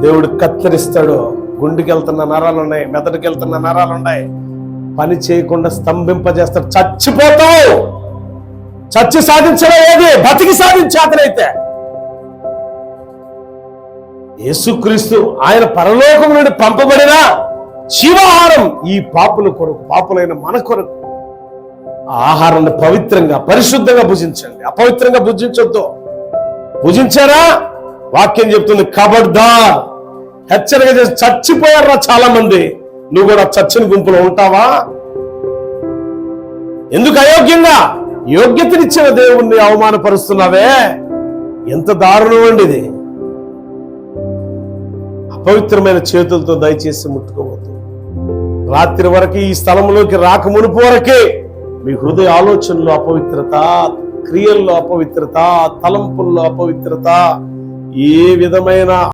దేవుడు కత్తిరిస్తాడు. గుండెకి వెళ్తున్న నరాలు ఉన్నాయి మెదడుకి వెళ్తున్న నరాలు ఉన్నాయి. పని చేయకుండా స్తంభింపజేస్తాడు. చచ్చిపోతావు. చచ్చి సాధించడం ఏది? బతికి సాధించే అతనైతే యేసుక్రీస్తు ఆయన పరలోకం నుండి పంపబడిన జీవాహారం ఈ పాపుల కొరకు పాపులైన మన కొరకు. ఆహారాన్ని పవిత్రంగా పరిశుద్ధంగా భుజించండి. అపవిత్రంగా భుజించొద్దు. భుజించారా? వాక్యం చెప్తుంది కబడ్దార్. హెచ్చరిక చేసి చచ్చిపోయారా చాలా మంది నువ్వు కూడా చచ్చిన గుంపులో ఉంటావా? ఎందుకు అయోగ్యంగా? యోగ్యతనిచ్చిన దేవుణ్ణి అవమానపరుస్తున్నావే? ఎంత దారుణం అండి ఇది. అపవిత్రమైన చేతులతో దయచేసి ముట్టుకోవద్దు. రాత్రి వరకు ఈ స్థలంలోకి రాక మునుపు వరకే మీ హృదయ ఆలోచనలో అపవిత్రత క్రియల్లో అపవిత్రత తలంపుల్లో అపవిత్రత ఏ విధమైన